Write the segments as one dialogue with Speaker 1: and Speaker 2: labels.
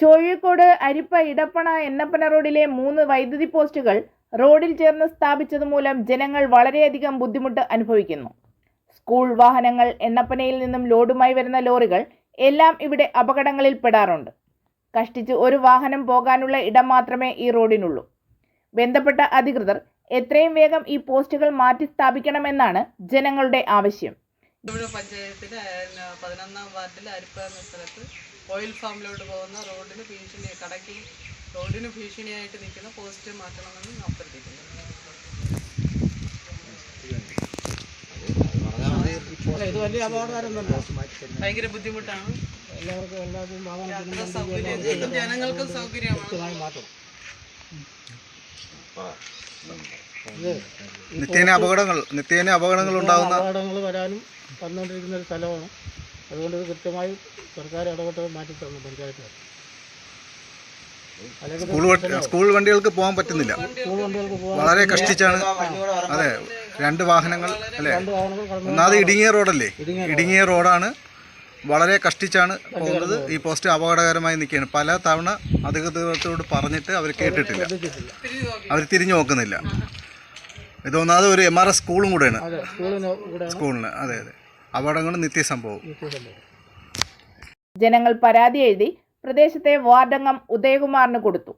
Speaker 1: കോഴിക്കോട് അരിപ്പ ഇടപ്പണ എന്നപ്പന റോഡിലെ മൂന്ന് വൈദ്യുതി പോസ്റ്റുകൾ റോഡിൽ ചേർന്ന് സ്ഥാപിച്ചതുമൂലം ജനങ്ങൾ വളരെയധികം ബുദ്ധിമുട്ട് അനുഭവിക്കുന്നു. സ്കൂൾ വാഹനങ്ങൾ എണ്ണപ്പനയിൽ നിന്നും ലോഡുമായി വരുന്ന ലോറികൾ എല്ലാം ഇവിടെ അപകടങ്ങളിൽ പെടാറുണ്ട്. കഷ്ടിച്ച് ഒരു വാഹനം പോകാനുള്ള ഇടം മാത്രമേ ഈ റോഡിനുള്ളൂ. ബന്ധപ്പെട്ട അധികൃതർ എത്രയും വേഗം ഈ പോസ്റ്റുകൾ മാറ്റി സ്ഥാപിക്കണമെന്നാണ് ജനങ്ങളുടെ ആവശ്യം.
Speaker 2: പഞ്ചായത്തിലെ പതിനൊന്നാം വാർഡിൽ അരിപ്പ എന്ന സ്ഥലത്ത് ഓയിൽ ഫാമിലോട്ട് പോകുന്ന റോഡിന് ഭീഷണി കടക്കി റോഡിന് ഭീഷണിയായിട്ട് നിൽക്കുന്ന പോസ്റ്റ് മാറ്റണമെന്ന് അഭ്യർത്ഥിക്കുന്നു.
Speaker 3: ഇത് വലിയ അപകടകരമൊന്നുമല്ല
Speaker 2: ഭയങ്കര ബുദ്ധിമുട്ടാണ്.
Speaker 3: എല്ലാവർക്കും എല്ലാവർക്കും
Speaker 2: സൗകര്യം ജനങ്ങൾക്കും സൗകര്യമാണ്.
Speaker 4: നിത്യേന അപകടങ്ങൾ നിത്യേന അപകടങ്ങൾ ഉണ്ടാകുന്ന
Speaker 3: അപകടങ്ങൾ വരാനും വന്നുകൊണ്ടിരിക്കുന്ന ഒരു സ്ഥലമാണ്. അതുകൊണ്ട് ഇത് കൃത്യമായി സർക്കാർ ഇടപെട്ട് മാറ്റി തരണം പഞ്ചായത്ത്
Speaker 4: സ്കൂൾ സ്കൂൾ വണ്ടികൾക്ക് പോകാൻ പറ്റുന്നില്ല. വളരെ കഷ്ടിച്ചാണ്. അതെ രണ്ട് വാഹനങ്ങൾ അല്ലേ? ഒന്നാമത് ഇടുങ്ങിയ റോഡല്ലേ?
Speaker 3: ഇടുങ്ങിയ
Speaker 4: റോഡാണ്. വളരെ കഷ്ടിച്ചാണ് പോകുന്നത്. ഈ പോസ്റ്റ് അപകടകരമായി നിൽക്കുകയാണ്. പല തവണ അധികൃതരോട് പറഞ്ഞിട്ട് അവർ കേട്ടിട്ടില്ല. അവർ തിരിഞ്ഞു നോക്കുന്നില്ല. ഇതൊന്നാമത് ഒരു എം ആർ എസ് സ്കൂളും കൂടെയാണ്.
Speaker 3: സ്കൂളിന്.
Speaker 4: അതെ അതെ. അപകടങ്ങൾ നിത്യസംഭവം
Speaker 1: ജനങ്ങൾ പരാതി എഴുതി പ്രദേശത്തെ വാർഡംഗം ഉദയകുമാറിന് കൊടുത്തു.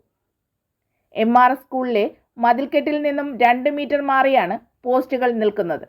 Speaker 1: എം ആർ സ്കൂളിലെ മതിൽക്കെട്ടിൽ നിന്നും രണ്ട് മീറ്റർ മാറിയാണ് പോസ്റ്റുകൾ നിൽക്കുന്നത്.